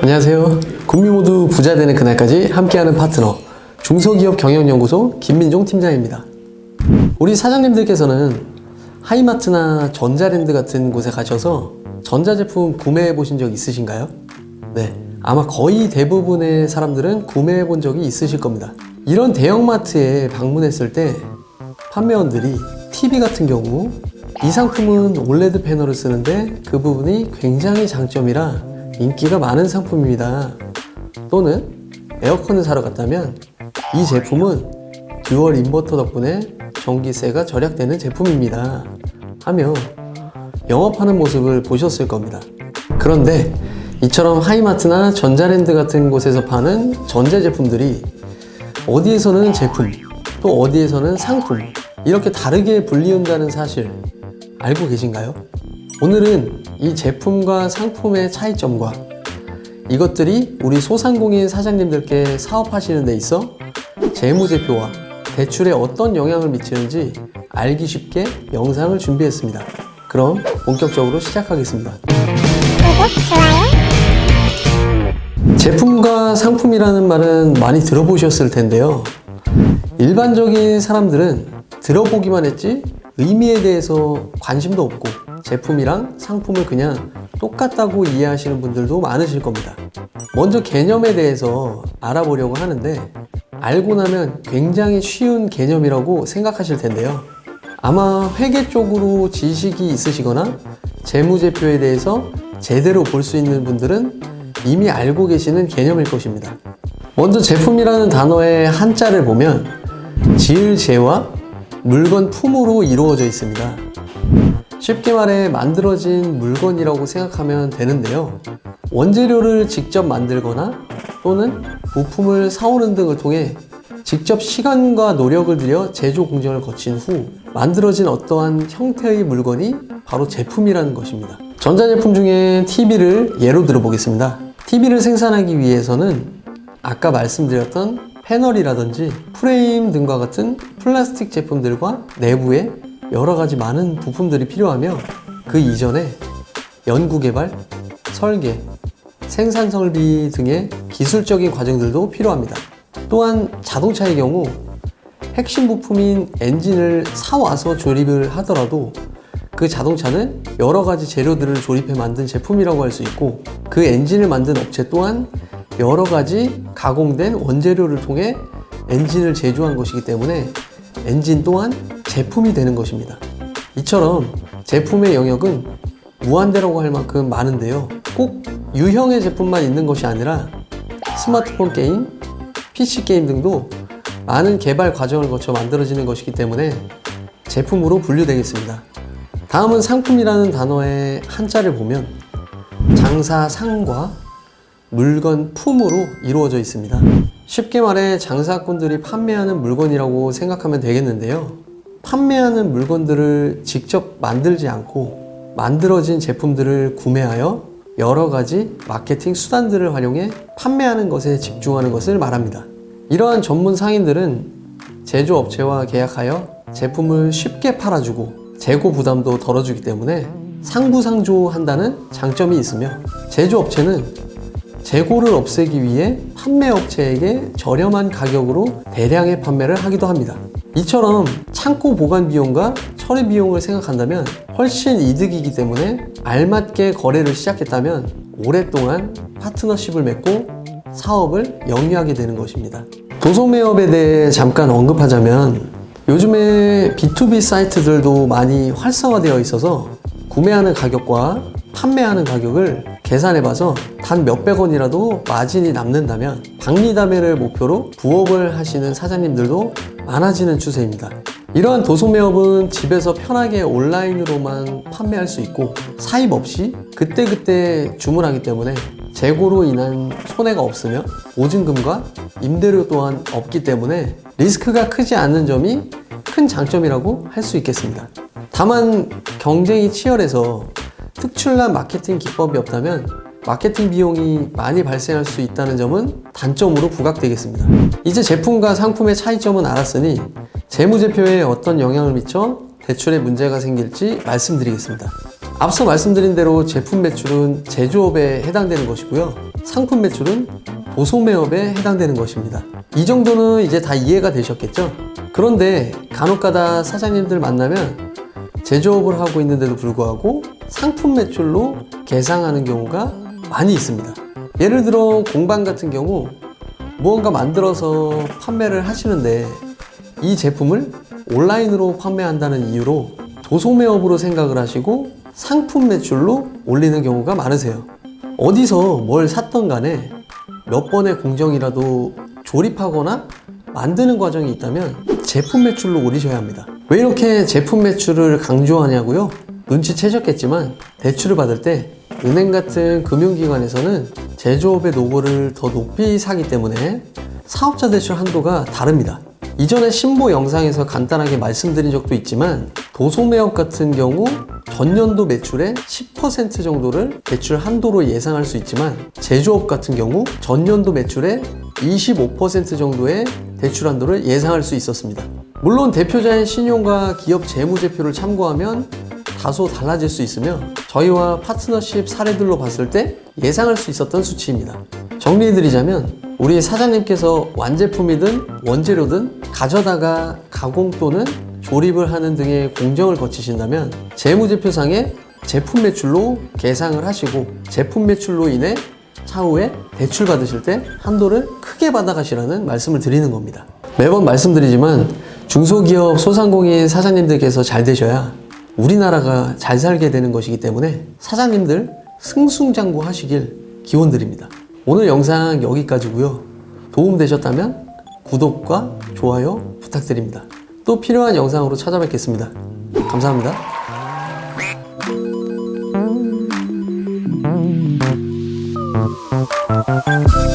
안녕하세요. 국민 모두 부자 되는 그날까지 함께하는 파트너 중소기업 경영연구소 김민종 팀장입니다. 우리 사장님들께서는 하이마트나 전자랜드 같은 곳에 가셔서 전자제품 구매해 보신 적 있으신가요? 네. 아마 거의 대부분의 사람들은 구매해 본 적이 있으실 겁니다. 이런 대형마트에 방문했을 때 판매원들이 TV 같은 경우 이 상품은 올레드 패널을 쓰는데 그 부분이 굉장히 장점이라 인기가 많은 상품입니다. 또는 에어컨을 사러 갔다면 이 제품은 듀얼 인버터 덕분에 전기세가 절약되는 제품입니다. 하며 영업하는 모습을 보셨을 겁니다. 그런데 이처럼 하이마트나 전자랜드 같은 곳에서 파는 전자 제품들이 어디에서는 제품, 또 어디에서는 상품, 이렇게 다르게 불리운다는 사실 알고 계신가요? 오늘은 이 제품과 상품의 차이점과 이것들이 우리 소상공인 사장님들께 사업하시는 데 있어 재무제표와 대출에 어떤 영향을 미치는지 알기 쉽게 영상을 준비했습니다. 그럼 본격적으로 시작하겠습니다. 제품과 상품이라는 말은 많이 들어보셨을 텐데요. 일반적인 사람들은 들어보기만 했지 의미에 대해서 관심도 없고 제품이랑 상품을 그냥 똑같다고 이해하시는 분들도 많으실 겁니다. 먼저 개념에 대해서 알아보려고 하는데 알고 나면 굉장히 쉬운 개념이라고 생각하실 텐데요. 아마 회계 쪽으로 지식이 있으시거나 재무제표에 대해서 제대로 볼 수 있는 분들은 이미 알고 계시는 개념일 것입니다. 먼저 제품이라는 단어의 한자를 보면 지을 재와 물건 품으로 이루어져 있습니다. 쉽게 말해 만들어진 물건이라고 생각하면 되는데요. 원재료를 직접 만들거나 또는 부품을 사오는 등을 통해 직접 시간과 노력을 들여 제조 공정을 거친 후 만들어진 어떠한 형태의 물건이 바로 제품이라는 것입니다. 전자제품 중에 TV를 예로 들어보겠습니다. TV를 생산하기 위해서는 아까 말씀드렸던 패널이라든지 프레임 등과 같은 플라스틱 제품들과 내부에 여러 가지 많은 부품들이 필요하며 그 이전에 연구개발, 설계, 생산 설비 등의 기술적인 과정들도 필요합니다. 또한 자동차의 경우 핵심 부품인 엔진을 사와서 조립을 하더라도 그 자동차는 여러 가지 재료들을 조립해 만든 제품이라고 할 수 있고 그 엔진을 만든 업체 또한 여러 가지 가공된 원재료를 통해 엔진을 제조한 것이기 때문에 엔진 또한 제품이 되는 것입니다. 이처럼 제품의 영역은 무한대라고 할 만큼 많은데요. 꼭 유형의 제품만 있는 것이 아니라 스마트폰 게임, PC 게임 등도 많은 개발 과정을 거쳐 만들어지는 것이기 때문에 제품으로 분류되겠습니다. 다음은 상품이라는 단어의 한자를 보면 장사 상과 물건 품으로 이루어져 있습니다. 쉽게 말해 장사꾼들이 판매하는 물건이라고 생각하면 되겠는데요. 판매하는 물건들을 직접 만들지 않고 만들어진 제품들을 구매하여 여러 가지 마케팅 수단들을 활용해 판매하는 것에 집중하는 것을 말합니다. 이러한 전문 상인들은 제조업체와 계약하여 제품을 쉽게 팔아주고 재고 부담도 덜어주기 때문에 상부상조한다는 장점이 있으며 제조업체는 재고를 없애기 위해 판매업체에게 저렴한 가격으로 대량의 판매를 하기도 합니다. 이처럼 창고 보관 비용과 처리 비용을 생각한다면 훨씬 이득이기 때문에 알맞게 거래를 시작했다면 오랫동안 파트너십을 맺고 사업을 영위하게 되는 것입니다. 도소매업에 대해 잠깐 언급하자면 요즘에 B2B 사이트들도 많이 활성화되어 있어서 구매하는 가격과 판매하는 가격을 계산해봐서 단 몇백 원이라도 마진이 남는다면 박리담회를 목표로 부업을 하시는 사장님들도 많아지는 추세입니다. 이러한 도소매업은 집에서 편하게 온라인으로만 판매할 수 있고 사입 없이 그때그때 주문하기 때문에 재고로 인한 손해가 없으며 보증금과 임대료 또한 없기 때문에 리스크가 크지 않는 점이 큰 장점이라고 할 수 있겠습니다. 다만 경쟁이 치열해서 특출난 마케팅 기법이 없다면 마케팅 비용이 많이 발생할 수 있다는 점은 단점으로 부각되겠습니다. 이제 제품과 상품의 차이점은 알았으니 재무제표에 어떤 영향을 미쳐 대출에 문제가 생길지 말씀드리겠습니다. 앞서 말씀드린 대로 제품 매출은 제조업에 해당되는 것이고요. 상품 매출은 도소매업에 해당되는 것입니다. 이 정도는 이제 다 이해가 되셨겠죠? 그런데 간혹가다 사장님들 만나면 제조업을 하고 있는데도 불구하고 상품 매출로 계상하는 경우가 많이 있습니다. 예를 들어 공방 같은 경우 무언가 만들어서 판매를 하시는데 이 제품을 온라인으로 판매한다는 이유로 도소매업으로 생각을 하시고 상품 매출로 올리는 경우가 많으세요. 어디서 뭘 샀던 간에 몇 번의 공정이라도 조립하거나 만드는 과정이 있다면 제품 매출로 올리셔야 합니다. 왜 이렇게 제품 매출을 강조하냐고요? 눈치채셨겠지만 대출을 받을 때 은행 같은 금융기관에서는 제조업의 노고를 더 높이 사기 때문에 사업자 대출 한도가 다릅니다. 이전에 신보 영상에서 간단하게 말씀드린 적도 있지만 도소매업 같은 경우 전년도 매출의 10% 정도를 대출 한도로 예상할 수 있지만 제조업 같은 경우 전년도 매출의 25% 정도의 대출 한도를 예상할 수 있었습니다. 물론 대표자의 신용과 기업 재무제표를 참고하면 다소 달라질 수 있으며 저희와 파트너십 사례들로 봤을 때 예상할 수 있었던 수치입니다. 정리해드리자면 우리 사장님께서 완제품이든 원재료든 가져다가 가공 또는 조립을 하는 등의 공정을 거치신다면 재무제표상에 제품 매출로 계상을 하시고 제품 매출로 인해 차후에 대출 받으실 때 한도를 크게 받아가시라는 말씀을 드리는 겁니다. 매번 말씀드리지만 중소기업 소상공인 사장님들께서 잘 되셔야 우리나라가 잘 살게 되는 것이기 때문에 사장님들 승승장구 하시길 기원드립니다. 오늘 영상 여기까지고요. 도움 되셨다면 구독과 좋아요 부탁드립니다. 또 필요한 영상으로 찾아뵙겠습니다. 감사합니다. Thank